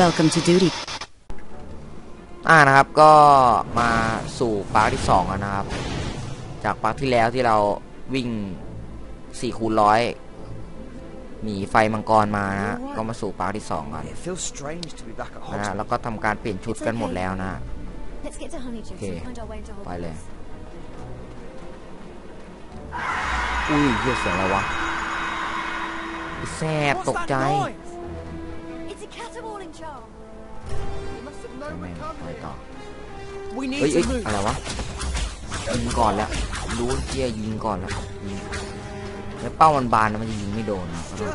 Welcome to duty. อ่านะครับก็มาสู่ปาร์คที่สองแล้วนะครับ จากปาร์คที่แล้วที่เราวิ่ง4คูณร้อยหนีไฟมังกรมานะฮะก็มาสู่ปาร์คที่สองกัน It feels strange to be back at นะฮะ Hogsmeade. แล้วก็ทำการเปลี่ยนชุดกันหมดแล้วนะ Let's get to Honeydew Okay. and find our way into ไปเลย Hogwarts. อุ้ยเหี้ยเสียงอะไรวะไอ้แซบตกใจ It's a caterwauling charm. แม่งไปต่อ We เฮ้ย need เอ้ย to move. อะไรวะยิงก่อนแล้วรู้เจียยิงก่อนแล้วยิงแล้วเป้ามันบานนะมันจะยิงไม่โดนนะก็ต้อ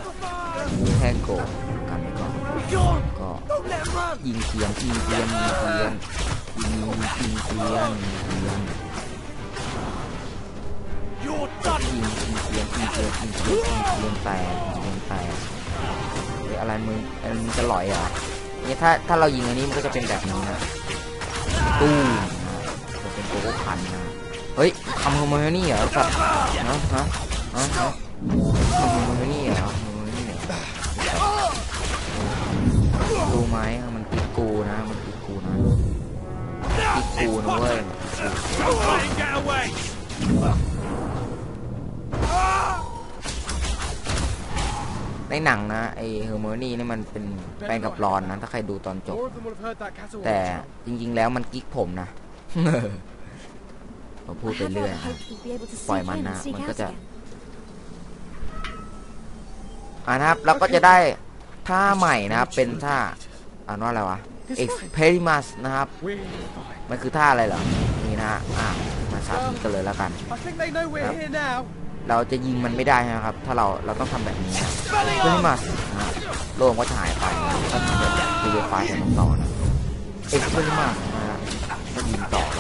งแค่โกดกันไปก่อน Gone. ก็ Don't let him run. ยิงเทียนยิงเทียนยิงเทียนยิงยิงเทียนยิงเทียน You're done. ยิงยิงเทียนยิงเทียนยิงเทียนยิงเทียนแตกยิงเทียนแตก เฮ้ยอะไรมึงอมึงจะลอยเหรอเนี่ยถ้าถ้าเรายิงอันนี้มันก็จะเป็นแบบนี้นะตู้มนะจะเป็นโกโก้พันนะเฮ้ยทำโฮโมนี่เหรอสัตว์ฮะฮะฮะทำโฮโมนี่เหรอโฮโมนี่เหรอดูไหมมันติดกูนะมันติดกูนะติดกูนะเว้ย ในหนังนะไอเฮอร์เมอนี่นี่มันเป็นแปลงกับรอนนะถ้าใครดูตอนจบ แต่จริง ๆ แล้วมันกิ๊กผมนะผมพูดไปเรื่อย rather hoped we'd be able to Poi sneak in mana, and sneak man out kerja. again. อ่านะครับเราก็จะได้ท่าใหม่นะครับเป็นท่าอ่านว่าอะไรวะ Experimus นะครับ มันคือท่าอะไรเหรอ นี่นะฮะอะมาสาธิตกันเลยแล้วกัน I think they เราจะยิงมันไม่ได้นะครับ ถ้าเราเราต้องทำแบบนี้นะ Experimus นะโล่งก็จะหายไปก็ทำแบบดูเวไฟกันต่อนะ Experimus นะฮะก็ยิงต่อไป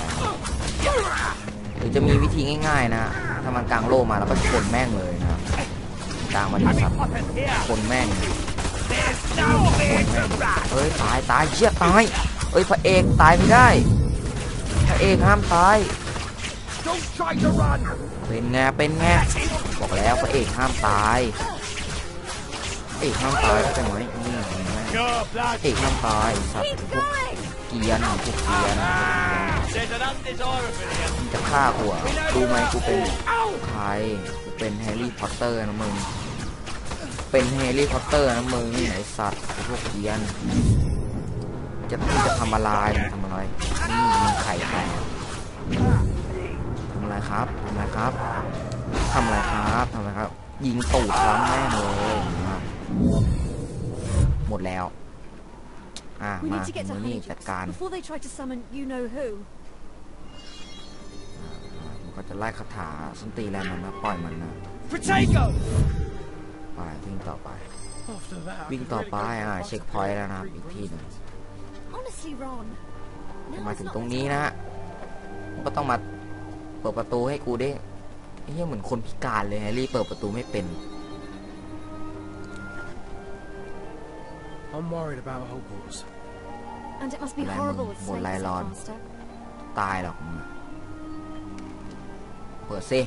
หรือจะมีวิธีง่ายๆนะถ้ามันกลางโล่มาเราก็ชนแม่งเลยนะกลางมาดิสัตว์ชนแม่งเฮ้ยตายตายเชี่ยตายเฮ้ยพระเอกตายไม่ได้พระเอกห้ามตาย เป็นไงเป็นไงบอกแล้วพระเอกห้ามตายพระเอกห้ามตายเข้าใจไหมนี่เห็นไหม Go, พระ blood. เอกห้ามตายสัตว์ Keep พวก going! เกรียนพวกเกรียน There's an undesirable here. มึงจะฆ่ากูเหรอะดูไหมกูเป็นใครกูเป็นแฮร์รี่พอตเตอร์นะมึงเป็นแฮร์รี่พอตเตอร์นะมึงไอสัตว์ไอ้พวกเกรียนจะมึงจะทำอะไรมึงทำอะไรนี่มึงไข่แตกทำ อะไรครับทำอะไรครับทำอะไรครับทำอะไรครับ ยิงตูดล้ำแม่งเลยนะครับหมดแล้ว อะ We มา need to get to มือนี่จัด Honeydew การ before they try to summon you know who. มันก็จะไล่คาถาส้นตีนแรงมันนะปล่อยมันนะ Protego. ไปวิ่งต่อไป After that, I วิ่ง could ต่อ really ไป go อ่า for เช็ค Buster พอยต์ Craig แล้วนะครับ and อีก Ruby ที่หนึง Honestly, Ron. มา Now's ถึง not ตรง the นี้ time. นะฮะก็ต้องมา เปิดประตูให้กูได้ไอ้เหี้ยเหมือนคนพิการเลยแฮร์รี่เปิดประตูไม่เป็น I'm worried about Hogwarts. And it must be Lemon, horrible with một snakes lai so lon. faster. ตายหรอกมึงอะเปิดสิ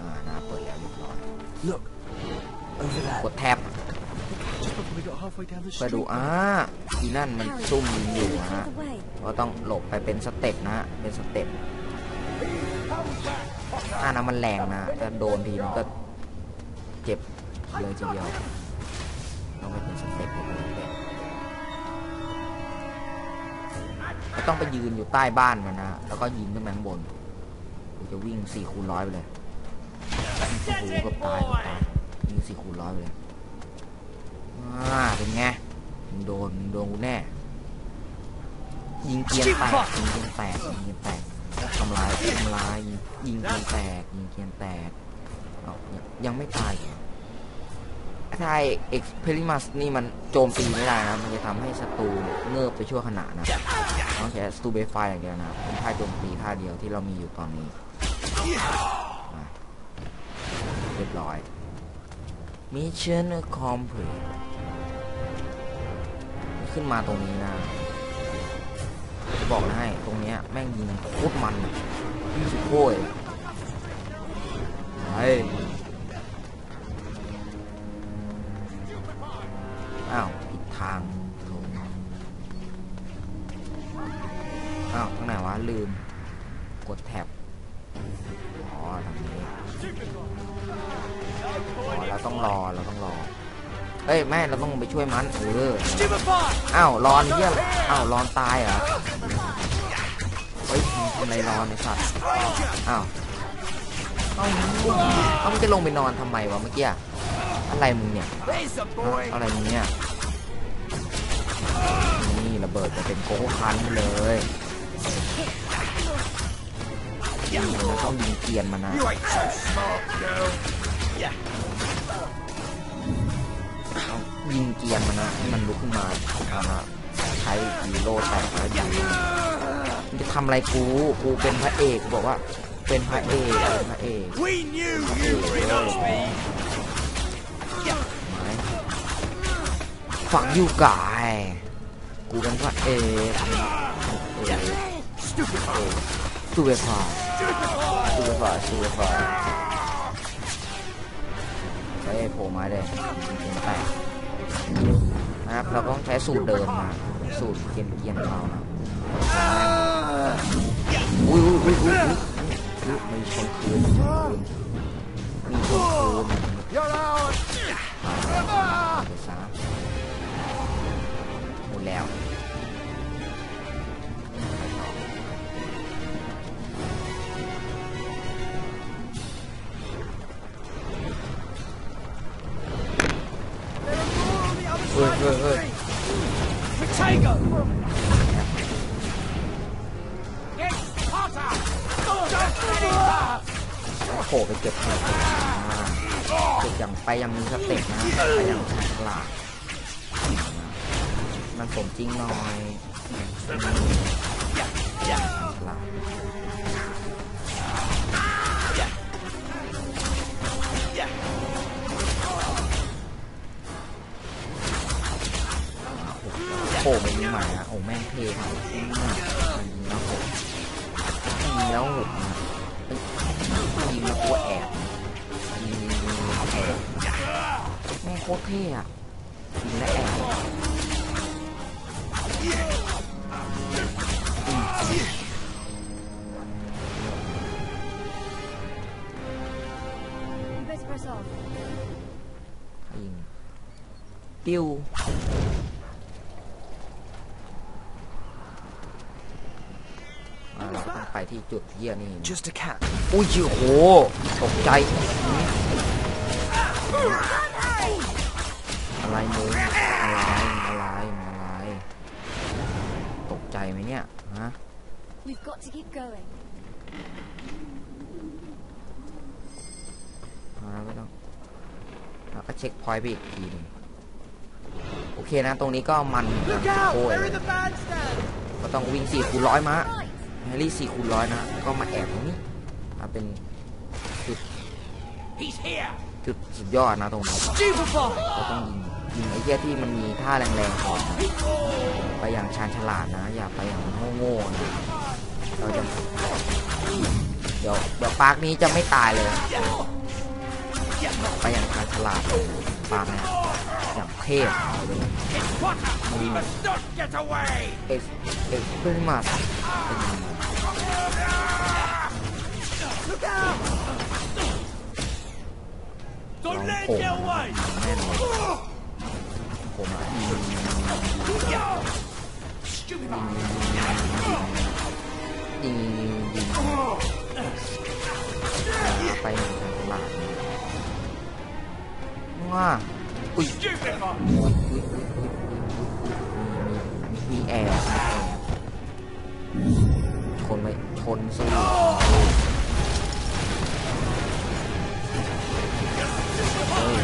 อ่านะเปิดแล้วเรียบร้อย Look. Over there. กดแท็บ Just before we got halfway down the ไปดู street. อ่าทีนั่นมันซุ่มยิงอยู่ Clear นะฮะ the way. ก็ต้องหลบไปเป็นสเต็ปนะฮะเป็นสเต็ป อ่านะมันแรงนะถ้าโดนทีมันก็เจ็บเลยทีเดียวต้องไปเป็นสเต็ปเป็นสเต็ปก็ต้องไปยืนอยู่ใต้บ้านมันนะ แล้วก็ยิงขึ้นไปข้างบนกูจะวิ่งสี่คูณร้อยไปเลยโอ้โหเกับตายกบตายยิงสี่คูณร้อยไปเลยอ่าเป็นไงโดนโดนกูแน่ยิงเกียนแตกยิงเกียนแตกยิงเกียนแตก ทำลายทำลายยิงเกียนแตกยิงเกียนแตกเอายังไม่ตายถ้าเอ็กเพริมัสนี่มันโจมตีไม่ได้นะ มันจะทำให้ศัตรูเงิบไปชั่วขณะนะต้องใช้สตูเบฟายอย่างเดียวนะเป็นท่าโจมตีท่าเดียวที่เรามีอยู่ตอนนี้เรียบร้อย Mission complete ขึ้นมาตรงนี้นะ บอกให้ ตรงเนี้ยแม่งยิงโคตรมันยิงสุดโค้ยไอ้ ม่เราต้องไปช่วยมันเอออ้าวรอนเยี่ยอ้าวรอนตายเหรอเฮ้ยทำอะไรรอนไอ้สัตว์อ้าวเอ้าเอามึงจะลงไปนอนทำไมวะเมื่อกี้อะไรมึงเนี่ยอะไรมึงเนี่ยนี่ระเบิดจะเป็นโก้คันไปเลยมันต้องยิงเกียนมันนะ ยิงเกรียนมันนะให้มันลุกขึ้นมาอ่าใช้ฮีโร่แตกแล้วยิงมึงจะทำอะไรกูกูเป็นพระเอกบอกว่า เป็นพระเอกเป็นพระเอก We knew you were in on me! ไหมฝังยูกายกูเป็นพระเอกเอก Stupefy! สูเวฟาสูเวฟาสูเวฟาเฮ้ยโผล่มาเลยเป็นแตก นะครับ เราต้องใช้สูตรเดิมมา สูตรเกียนเกียนเรานะอุ้ยอุ้ยอุ้ยอุ้ยอุ้ยมีชนคืนมีชนคืน You're out! ไปซะหมดแล้ว ผล่ไปเก็บเห็ดเก็บอย่างไปยังมีสเต็ปนะไปย่างฉลาดมันสมจริงหน่อยฉลาดโผล่ไปยิงใหม่นะโอ้แม่งเท่มากยิงแล้วหกยิงแล้วหกนะ โคตรเท่อะยิงแล้วแอบ You better press off. ยิงปิ้วอ่าเราต้องไปที่จุดเยี่ยนี่ Just a cat. อุ้ยโอ้โหตกใจ อะไรมึงอะไรอะไรมึงอะไร ตกใจไหมเนี่ยฮะ We've got to keep going. อ่าไม่ต้องแล้วก็เช็คพอยต์ไปอีกทีหนึงโอเคนะ ตรงนี้ก็มันโอ้ย bandstand! ก็ต้องวิ่ง4คูณร้อยมา Right. แฮร์รี่สี่คูณร้อยนะ ก็มาแอบตรงนี้มาเป็น He's here! จุดสุดยอดนะตรงนี้ Stupefy! เราต้องยิง ยิงไอ้เหี้ยที่มันมีท่าแรงๆก่อนนะไปอย่างชาญฉลาดนะ อย่าไปอย่างโง่ๆนะเราจะเดี๋ยวเดี๋ยวปาร์คนี้จะไม่ตายเลย ไปอย่างชาญฉลาดเลยปาร์คเนี่ยอย่างเทพเอาไปเลย It's hotter! We must not get away! เอ็กเอ็กเพิ่งมาเป็นยังไง Look out! ลอง Don't โผล่ let it get มา away! แน่นอนโผมยิงยิงไปหนึ่งทางตลาดว้าอุ้ยมีแอร์มีแอร์ชนไปชนสู้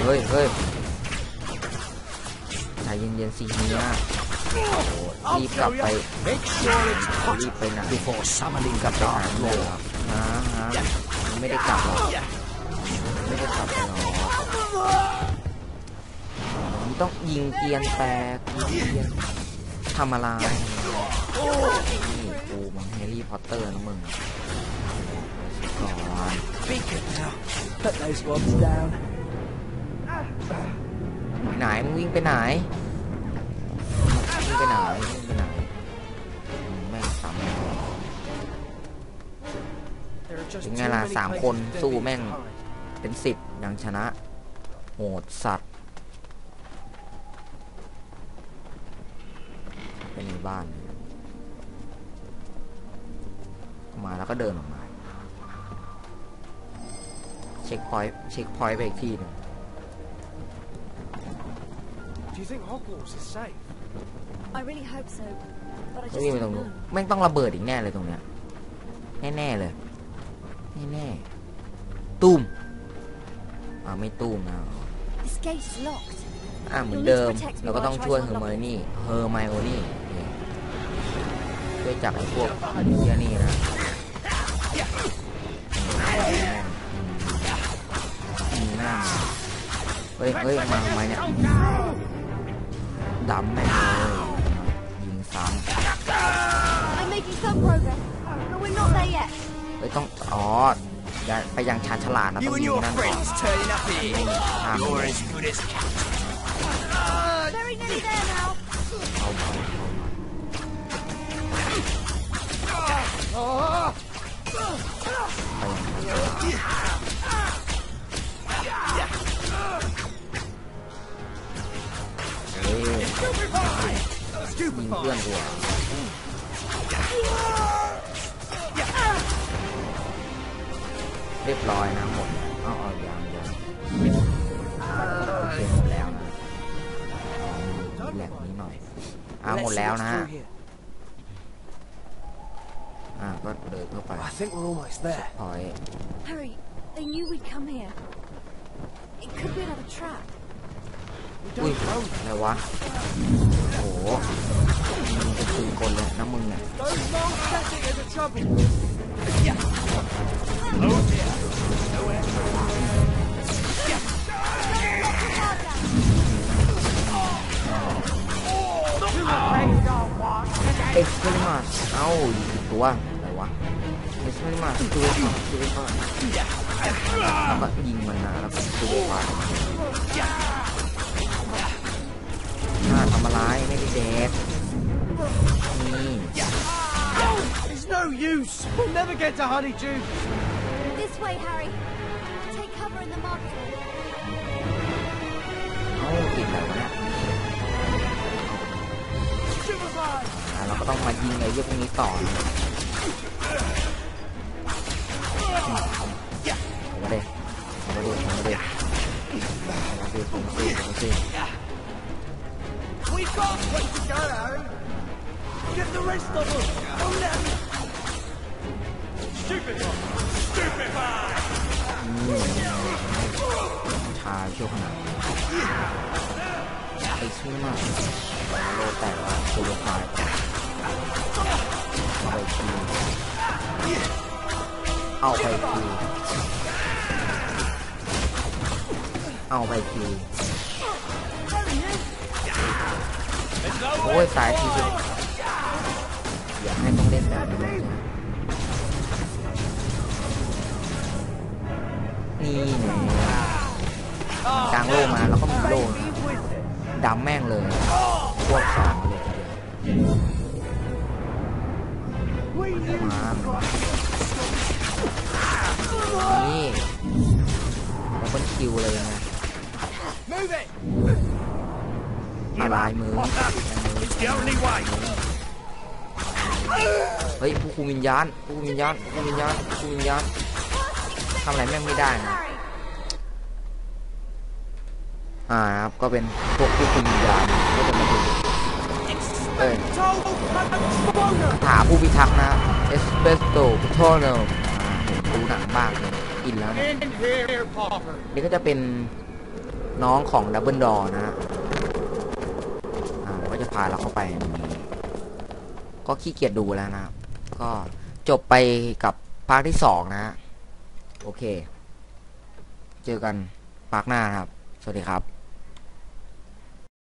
เฮ้ยเฮ้ย เฮ้ยใจเย็นๆสิเฮียโอ้โหรีบกลับไป Make sure it's รีบไปไหน before summoning กลับไปหาเลยเหรอฮะฮะไม่ได้กลับหรอกไม่ได้กลับไปหรอกมึงต้องยิงเกรียนแตกยิงเกรียนทำอะไรนี่กูมันแฮร์รี่พอตเตอร์นะมึงก่อน Beacon now. Put those ones down. ไปไหนมึงวิ่งไปไหนวิ่ง ไปไหนวิ่งไปไหนอืมแม่งซ้ำ just เป็น too ไงล่ะ many สาม places คน to สู้ leave แม่ง behind. เป็นสิบยังชนะ โหดสัตว์เป็นในบ้าน มาแล้วก็เดินออกมา เช็คพอยต์เช็คพอยต์ไปอีกที่หนึง Do you think Hogwarts is safe? I really hope so. But I ก็ just วิ่งไป don't ตรงนู้น know. แม่งต้องระเบิดอีกแน่เลยตรงเนี้ยแน่ๆเลยแน่ๆตุ้มอ่าไม่ตุ้มนะ This gate is locked. อ่าเหมือนเดิมเราก็ต้องช่วยเฮอร์ไมโอนี่เฮอร์ไมโอนี่เนี่ยช่วยจับไอ้พวกเหี้ยนี่นะอืมหน้าเฮ้ยเฮ้ยมาทำไมเนี่ย ดำแม่งเลยยิงซ้ I'm making some progress, but we're not there yet. ำเฮ้ยต้องอ๋ออย่าไปยังชาญฉลาดนะ You ต้อง and ยิง your นั่นก่อน friends turning up here. ห้าม You're as good as captain. Very nearly there now. เอาไป เพื่อนหัเรียบร้อยนะหมดเอาเอายางยโอเคหมดแล้วนะแหลกนี้หน่อยเอาหมดแล้วนะอ่าก็เดินเข้าไปเช็พอยต์ Hurry they knew we'd come here it could be another trap อุ้ยอะไรวะโอ้โหมึงเป็นปืนเลยนะมึงเนี่ยเอ็กซ์เพริมัสเอ้าอีกตัวอะไรวะเอ็กซ์เพริมัสตัวก่อนตัวก็ยิงมันนะแล้วก็ตัวก่อน น่าทำอะไรไม่ได้เด็กนี่ It's no use. We'll never get to Honeydew. This way, Harry. Take cover in the market. เอ้าติดอะไรวะเนี่ยอ่าเราก็ต้องมายิงไอ้เรื่องพวกนี้ต่อ เอาไปคิวเอาไปคิวโอ้ยสายทีเดียวอย่าให้ต้องเล่นแบบนี้นะนี่ไงกลางโล่มาแล้วก็มีโล่ดำแม่งเลยพวกสองเลยทีเดียว คิวเลยนะ Move it. อะไรมือ It's the only way. เฮ้ยผู้คุมวิญญาณผู้คุมวิญญาณผู้คุมวิญญาณผู้คุมวิญญาณทำอะไรแม่งไม่ได้นะ Harry. อ่าครับก็เป็นพวกผู้คุมวิญญาณก็จะมาดูเอ้ย Total ถามผู้พิทักษ์นะเอสเปสโตพุทโทโนดูหนังบ้าง กินแล้วเนี่ย In here, Popper. นี่ก็จะเป็นน้องของดับเบิลดอนะฮะอ่าก็จะพาเราเข้าไปในนี้ก็ขี้เกียจดูแล้วนะครับ ก็จบไปกับภาคที่สองนะฮะ โอเค เจอกันภาคหน้านะครับ สวัสดีครับ